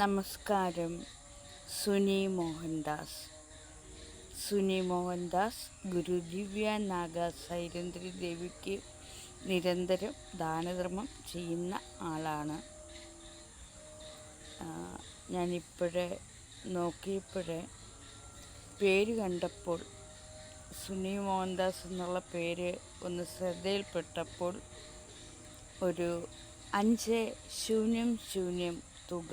നമസ്കാരം. സുനി മോഹൻദാസ്. സുനി മോഹൻദാസ് ഗുരു ദിവ്യ നാഗ സൈരന്ദ്രി ദേവിക്ക് നിരന്തരം ദാനധർമ്മം ചെയ്യുന്ന ആളാണ്. ഞാനിപ്പോഴേ നോക്കിയപ്പോഴേ പേര് കണ്ടപ്പോൾ സുനി മോഹൻദാസ് എന്നുള്ള പേര് ഒന്ന് ശ്രദ്ധയിൽപ്പെട്ടപ്പോൾ ഒരു അഞ്ച് ശൂന്യം ശൂന്യം തുക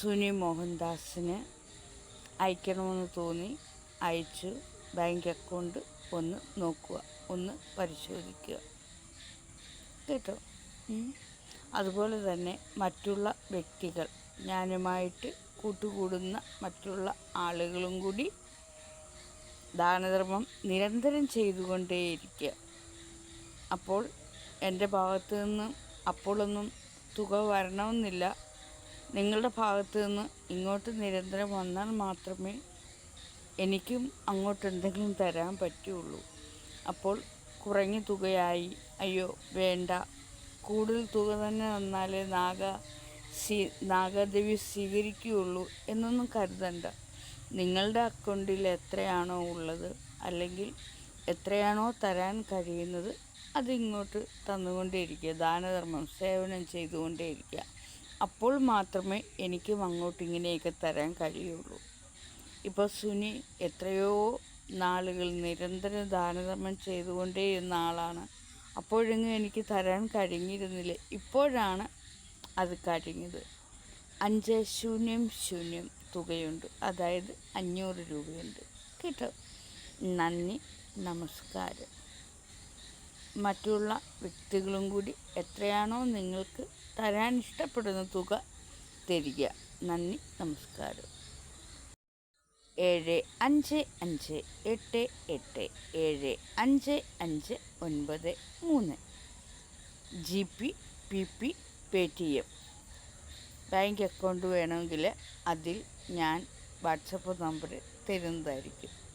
സുനി മോഹൻദാസിന് അയക്കണമെന്ന് തോന്നി. അയച്ചു. ബാങ്ക് അക്കൗണ്ട് ഒന്ന് നോക്കുക. ഒന്ന് പരിശോധിക്കുക. കേട്ടോ. അതുപോലെ തന്നെ മറ്റുള്ള വ്യക്തികൾ. ഞാനുമായിട്ട് കൂട്ടുകൂടുന്ന മറ്റുള്ള ആളുകളും കൂടി ദാനധർമ്മം നിരന്തരം ചെയ്തുകൊണ്ടേയിരിക്കുക. അപ്പോൾ എന്റെ ഭാഗത്തു നിന്ന് അപ്പോഴൊന്നും തുക വരണമെന്നില്ല. നിങ്ങളുടെ ഭാഗത്ത് നിന്ന് ഇങ്ങോട്ട് നിരന്തരം വന്നാൽ മാത്രമേ എനിക്കും അങ്ങോട്ട് എന്തെങ്കിലും തരാൻ പറ്റുള്ളൂ. അപ്പോൾ കുറഞ്ഞ തുകയായി. അയ്യോ വേണ്ട. കൂടുതൽ തുക തന്നെ തന്നാലേ നാഗ സ്വീ നാഗദേവി സ്വീകരിക്കുകയുള്ളൂ എന്നൊന്നും കരുതണ്ട. നിങ്ങളുടെ അക്കൗണ്ടിൽ എത്രയാണോ ഉള്ളത് അല്ലെങ്കിൽ എത്രയാണോ തരാൻ കഴിയുന്നത് അതിങ്ങോട്ട് തന്നുകൊണ്ടേയിരിക്കുക. ദാനധർമ്മം സേവനം ചെയ്തുകൊണ്ടേയിരിക്കുക. അപ്പോൾ മാത്രമേ എനിക്ക് അങ്ങോട്ട് ഇങ്ങനെയൊക്കെ തരാൻ കഴിയുള്ളൂ. ഇപ്പോൾ സുനി എത്രയോ നാളുകൾ നിരന്തരം ദാനധർമ്മം ചെയ്തുകൊണ്ടേയിരുന്ന ആളാണ്. അപ്പോഴെങ്ങും എനിക്ക് തരാൻ കഴിഞ്ഞിരുന്നില്ല. ഇപ്പോഴാണ് അത് കഴിഞ്ഞത്. അഞ്ച് ശൂന്യം ശൂന്യം തുകയുണ്ട്. അതായത് അഞ്ഞൂറ് രൂപയുണ്ട്. കേട്ടോ? നന്ദി. നമസ്കാരം. മറ്റുള്ള വ്യക്തികളും കൂടി എത്രയാണോ നിങ്ങൾക്ക് തരാൻ ഇഷ്ടപ്പെടുന്ന തുക തരിക. നന്ദി നമസ്കാരം. ഏഴ് അഞ്ച് അഞ്ച് എട്ട് എട്ട് ഏഴ് അഞ്ച് അഞ്ച് ഒൻപത് മൂന്ന്. G P P P pay T M bank account വേണമെങ്കിൽ അതിൽ ഞാൻ വാട്സപ്പ് നമ്പർ തരുന്നതായിരിക്കും.